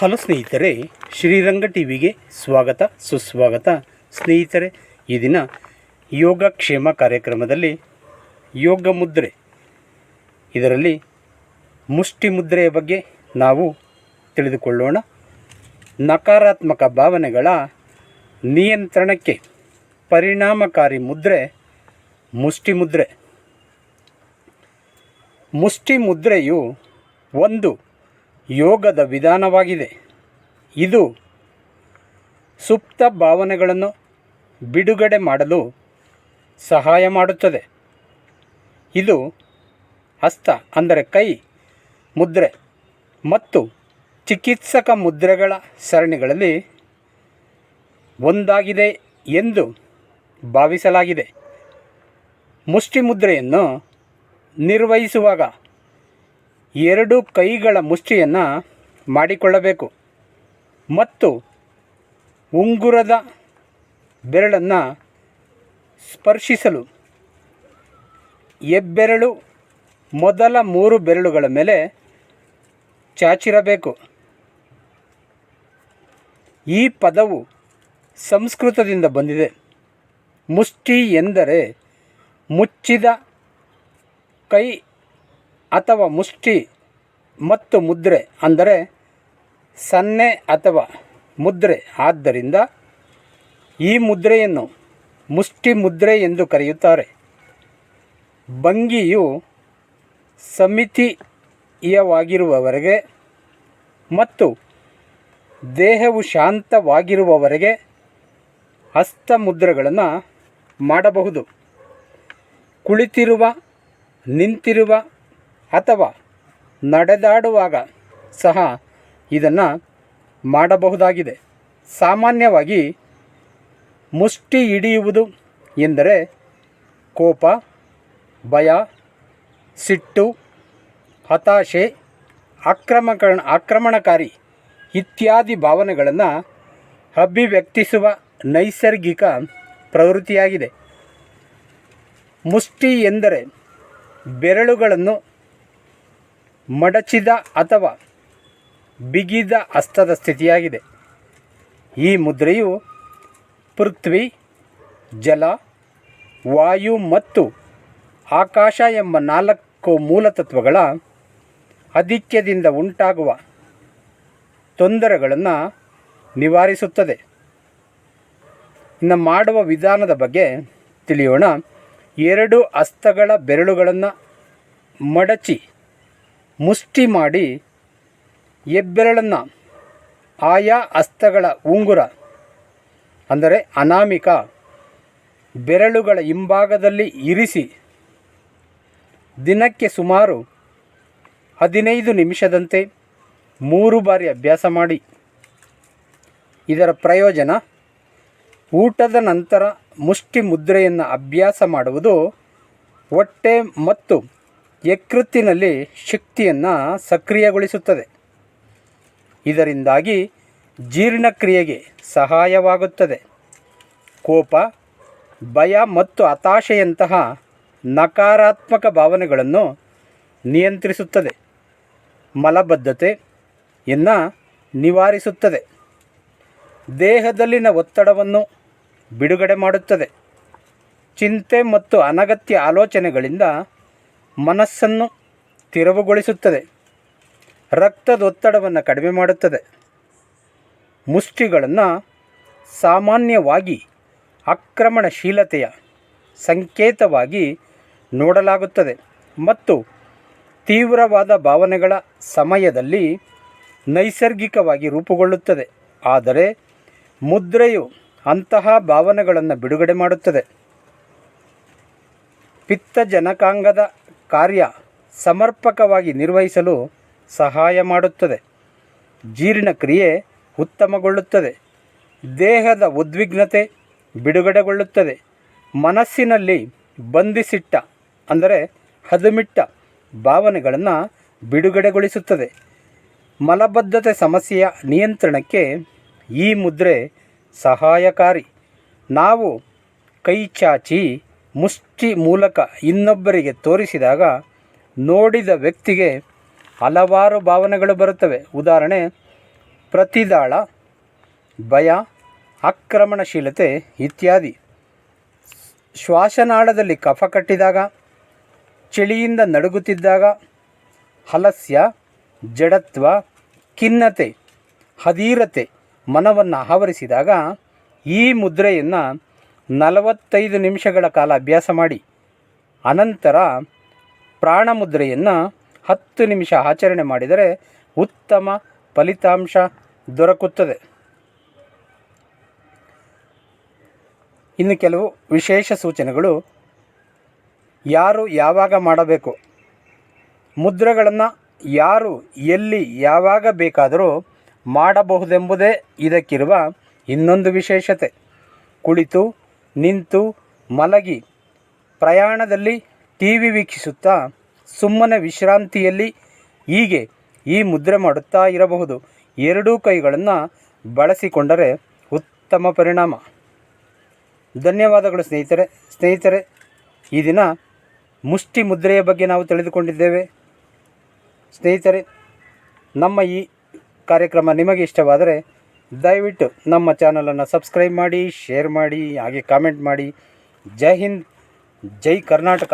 Hello ಸ್ನೇಹಿತರೆ, Sriranga T ವಿಗೆ ಸ್ವಾಗತ, ಸುಸ್ವಾಗತ. ಸ್ನೇಹಿತರೆ, ಈ ದಿನ ಯೋಗಕ್ಷೇಮ ಕಾರ್ಯಕ್ರಮದಲ್ಲಿ ಯೋಗ ಮುದ್ರೆ. ಇದರಲ್ಲಿ ಮುಷ್ಟಿ ಮುದ್ರೆಯ ಬಗ್ಗೆ ನಾವು ತಿಳಿದುಕೊಳ್ಳೋಣ. ನಕಾರಾತ್ಮಕ ಭಾವನೆಗಳ ನಿಯಂತ್ರಣಕ್ಕೆ ಪರಿಣಾಮಕಾರಿ ಮುದ್ರೆ, ಮುಷ್ಟಿ ಮುದ್ರೆ. ಮುಷ್ಟಿ ಮುದ್ರೆಯು ಒಂದು ಯೋಗದ ವಿಧಾನವಾಗಿದೆ. ಇದು ಸುಪ್ತ ಭಾವನೆಗಳನ್ನು ಬಿಡುಗಡೆ ಮಾಡಲು ಸಹಾಯ ಮಾಡುತ್ತದೆ. ಇದು ಹಸ್ತ ಅಂದರೆ ಕೈ, ಮುದ್ರೆ ಮತ್ತು ಚಿಕಿತ್ಸಕ ಮುದ್ರೆಗಳ ಸರಣಿಗಳಲ್ಲಿ ಒಂದಾಗಿದೆ ಎಂದು ಭಾವಿಸಲಾಗಿದೆ. ಮುಷ್ಟಿ ಮುದ್ರೆಯನ್ನು ನಿರ್ವಹಿಸುವಾಗ ಎರಡು ಕೈಗಳ ಮುಷ್ಟಿಯನ್ನು ಮಾಡಿಕೊಳ್ಳಬೇಕು. ಮತ್ತು ಉಂಗುರದ ಬೆರಳನ್ನು ಸ್ಪರ್ಶಿಸಲು. ಹೆಬ್ಬೆರಳು ಮೊದಲ ಮೂರು ಬೆರಳುಗಳ ಮೇಲೆ ಚಾಚಿರಬೇಕು. ಈ ಪದವು ಸಂಸ್ಕೃತದಿಂದ ಬಂದಿದೆ. ಮುಷ್ಟಿ ಎಂದರೆ ಮುಚ್ಚಿದ ಕೈ ಅಥವಾ ಮುಷ್ಟಿ ಮತ್ತು ಮುದ್ರೆ ಅಂದರೆ ಸನ್ನೆ ಅಥವಾ ಮುದ್ರೆ. ಆದ್ದರಿಂದ ಈ ಮುದ್ರೆಯನ್ನು ಮುಷ್ಟಿ ಮುದ್ರೆ ಎಂದು ಕರೆಯುತ್ತಾರೆ. ಭಂಗಿಯು ಸಮಿತಿಯವಾಗಿರುವವರೆಗೆ ಮತ್ತು ದೇಹವು ಶಾಂತವಾಗಿರುವವರೆಗೆ ಹಸ್ತ ಮುದ್ರೆಗಳನ್ನು ಮಾಡಬಹುದು. ಕುಳಿತಿರುವ, ನಿಂತಿರುವ ಅಥವಾ ನಡೆದಾಡುವಾಗ ಸಹ ಇದನ್ನು ಮಾಡಬಹುದಾಗಿದೆ. ಸಾಮಾನ್ಯವಾಗಿ ಮುಷ್ಟಿ ಹಿಡಿಯುವುದು ಎಂದರೆ ಕೋಪ, ಭಯ, ಸಿಟ್ಟು, ಹತಾಶೆ, ಆಕ್ರಮಕ, ಆಕ್ರಮಣಕಾರಿ ಇತ್ಯಾದಿ ಭಾವನೆಗಳನ್ನು ಅಭಿವ್ಯಕ್ತಿಸುವ ನೈಸರ್ಗಿಕ ಪ್ರವೃತ್ತಿಯಾಗಿದೆ. ಮುಷ್ಟಿ ಎಂದರೆ ಬೆರಳುಗಳನ್ನು ಮಡಚಿದ ಅಥವಾ ಬಿಗಿದ ಹಸ್ತದ ಸ್ಥಿತಿಯಾಗಿದೆ. ಈ ಮುದ್ರೆಯು ಪೃಥ್ವಿ, ಜಲ, ವಾಯು ಮತ್ತು ಆಕಾಶ ಎಂಬ ನಾಲ್ಕು ಮೂಲತತ್ವಗಳ ಅಧಿಕ್ಯದಿಂದ ಉಂಟಾಗುವ ತೊಂದರೆಗಳನ್ನು ನಿವಾರಿಸುತ್ತದೆ. ಇನ್ನು ಮಾಡುವ ವಿಧಾನದ ಬಗ್ಗೆ ತಿಳಿಯೋಣ. ಎರಡು ಹಸ್ತಗಳ ಬೆರಳುಗಳನ್ನು ಮಡಚಿ ಮುಷ್ಟಿ ಮಾಡಿ ಹೆಬ್ಬೆರಳನ್ನು ಆಯಾ ಹಸ್ತಗಳ ಉಂಗುರ, ಅಂದರೆ ಅನಾಮಿಕ ಬೆರಳುಗಳ ಹಿಂಭಾಗದಲ್ಲಿ ಇರಿಸಿ ದಿನಕ್ಕೆ ಸುಮಾರು ಹದಿನೈದು ನಿಮಿಷದಂತೆ ಮೂರು ಬಾರಿ ಅಭ್ಯಾಸ ಮಾಡಿ. ಇದರ ಪ್ರಯೋಜನ ಊಟದ ನಂತರ ಮುಷ್ಟಿ ಮುದ್ರೆಯನ್ನು ಅಭ್ಯಾಸ ಮಾಡುವುದು ಹೊಟ್ಟೆ ಮತ್ತು ಯಕೃತ್ತಿನಲ್ಲಿ ಶಕ್ತಿಯನ್ನು ಸಕ್ರಿಯಗೊಳಿಸುತ್ತದೆ. ಇದರಿಂದಾಗಿ ಜೀರ್ಣಕ್ರಿಯೆಗೆ ಸಹಾಯವಾಗುತ್ತದೆ. ಕೋಪ, ಭಯ ಮತ್ತು ಹತಾಶೆಯಂತಹ ನಕಾರಾತ್ಮಕ ಭಾವನೆಗಳನ್ನು ನಿಯಂತ್ರಿಸುತ್ತದೆ. ಮಲಬದ್ಧತೆಯನ್ನು ನಿವಾರಿಸುತ್ತದೆ. ದೇಹದಲ್ಲಿನ ಒತ್ತಡವನ್ನು ಬಿಡುಗಡೆ ಮಾಡುತ್ತದೆ. ಚಿಂತೆ ಮತ್ತು ಅನಗತ್ಯ ಆಲೋಚನೆಗಳಿಂದ ಮನಸ್ಸನ್ನು ತಿರವುಗೊಳಿಸುತ್ತದೆ. ರಕ್ತದೊತ್ತಡವನ್ನು ಕಡಿಮೆ ಮಾಡುತ್ತದೆ. ಮುಷ್ಟಿಗಳನ್ನು ಸಾಮಾನ್ಯವಾಗಿ ಆಕ್ರಮಣಶೀಲತೆಯ ಸಂಕೇತವಾಗಿ ನೋಡಲಾಗುತ್ತದೆ ಮತ್ತು ತೀವ್ರವಾದ ಭಾವನೆಗಳ ಸಮಯದಲ್ಲಿ ನೈಸರ್ಗಿಕವಾಗಿ ರೂಪುಗೊಳ್ಳುತ್ತದೆ. ಆದರೆ ಮುದ್ರೆಯು ಅಂತಹ ಭಾವನೆಗಳನ್ನು ಬಿಡುಗಡೆ ಮಾಡುತ್ತದೆ. ಪಿತ್ತಜನಕಾಂಗದ ಕಾರ್ಯ ಸಮರ್ಪಕವಾಗಿ ನಿರ್ವಹಿಸಲು ಸಹಾಯ ಮಾಡುತ್ತದೆ. ಜೀರ್ಣಕ್ರಿಯೆ ಉತ್ತಮಗೊಳ್ಳುತ್ತದೆ. ದೇಹದ ಉದ್ವಿಗ್ನತೆ ಬಿಡುಗಡೆಗೊಳ್ಳುತ್ತದೆ. ಮನಸ್ಸಿನಲ್ಲಿ ಬಂಧಿಸಿಟ್ಟ, ಅಂದರೆ ಹದುಮಿಟ್ಟ ಭಾವನೆಗಳನ್ನು ಬಿಡುಗಡೆಗೊಳಿಸುತ್ತದೆ. ಮಲಬದ್ಧತೆ ಸಮಸ್ಯೆಯ ನಿಯಂತ್ರಣಕ್ಕೆ ಈ ಮುದ್ರೆ ಸಹಾಯಕಾರಿ. ನಾವು ಕೈ ಚಾಚಿ ಮುಷ್ಟಿ ಮೂಲಕ ಇನ್ನೊಬ್ಬರಿಗೆ ತೋರಿಸಿದಾಗ ನೋಡಿದ ವ್ಯಕ್ತಿಗೆ ಹಲವಾರು ಭಾವನೆಗಳು ಬರುತ್ತವೆ. ಉದಾಹರಣೆ, ಪ್ರತಿದಾಳ, ಭಯ, ಆಕ್ರಮಣಶೀಲತೆ ಇತ್ಯಾದಿ. ಶ್ವಾಸನಾಳದಲ್ಲಿ ಕಫ ಕಟ್ಟಿದಾಗ, ಚಳಿಯಿಂದ ನಡುಗುತ್ತಿದ್ದಾಗ, ಹಲಸ್ಯ, ಜಡತ್ವ, ಖಿನ್ನತೆ, ಹದೀರತೆ ಮನವನ್ನು ಆವರಿಸಿದಾಗ ಈ ಮುದ್ರೆಯನ್ನು ನಲವತ್ತೈದು ನಿಮಿಷಗಳ ಕಾಲ ಅಭ್ಯಾಸ ಮಾಡಿ, ಅನಂತರ ಪ್ರಾಣಮುದ್ರೆಯನ್ನು ಹತ್ತು ನಿಮಿಷ ಆಚರಣೆ ಮಾಡಿದರೆ ಉತ್ತಮ ಫಲಿತಾಂಶ ದೊರಕುತ್ತದೆ. ಇನ್ನು ಕೆಲವು ವಿಶೇಷ ಸೂಚನೆಗಳು. ಯಾರು ಯಾವಾಗ ಮಾಡಬೇಕು? ಮುದ್ರೆಗಳನ್ನು ಯಾರು ಎಲ್ಲಿ ಯಾವಾಗ ಬೇಕಾದರೂ ಮಾಡಬಹುದೆಂಬುದೇ ಇದಕ್ಕಿರುವ ಇನ್ನೊಂದು ವಿಶೇಷತೆ. ಕುಳಿತು ನಿಂತು ಮಲಗಿ ಪ್ರಯಾಣದಲ್ಲಿ ಟಿ ವಿ ವೀಕ್ಷಿಸುತ್ತಾ ಸುಮ್ಮನೆ ವಿಶ್ರಾಂತಿಯಲ್ಲಿ ಹೀಗೆ ಈ ಮುದ್ರೆ ಮಾಡುತ್ತಾ ಇರಬಹುದು. ಎರಡೂ ಕೈಗಳನ್ನು ಬಳಸಿಕೊಂಡರೆ ಉತ್ತಮ ಪರಿಣಾಮ. ಧನ್ಯವಾದಗಳು ಸ್ನೇಹಿತರೆ. ಸ್ನೇಹಿತರೆ, ಈ ದಿನ ಮುಷ್ಟಿ ಮುದ್ರೆಯ ಬಗ್ಗೆ ನಾವು ತಿಳಿದುಕೊಂಡಿದ್ದೇವೆ. ಸ್ನೇಹಿತರೆ, ನಮ್ಮ ಈ ಕಾರ್ಯಕ್ರಮ ನಿಮಗೆ ಇಷ್ಟವಾದರೆ ದಯವಿಟ್ಟು ನಮ್ಮ ಚಾನಲನ್ನು ಸಬ್ಸ್ಕ್ರೈಬ್ ಮಾಡಿ ಶೇರ್ ಮಾಡಿ ಹಾಗೆ ಕಾಮೆಂಟ್ ಮಾಡಿ. ಜೈ ಹಿಂದ್ ಜೈ ಕರ್ನಾಟಕ.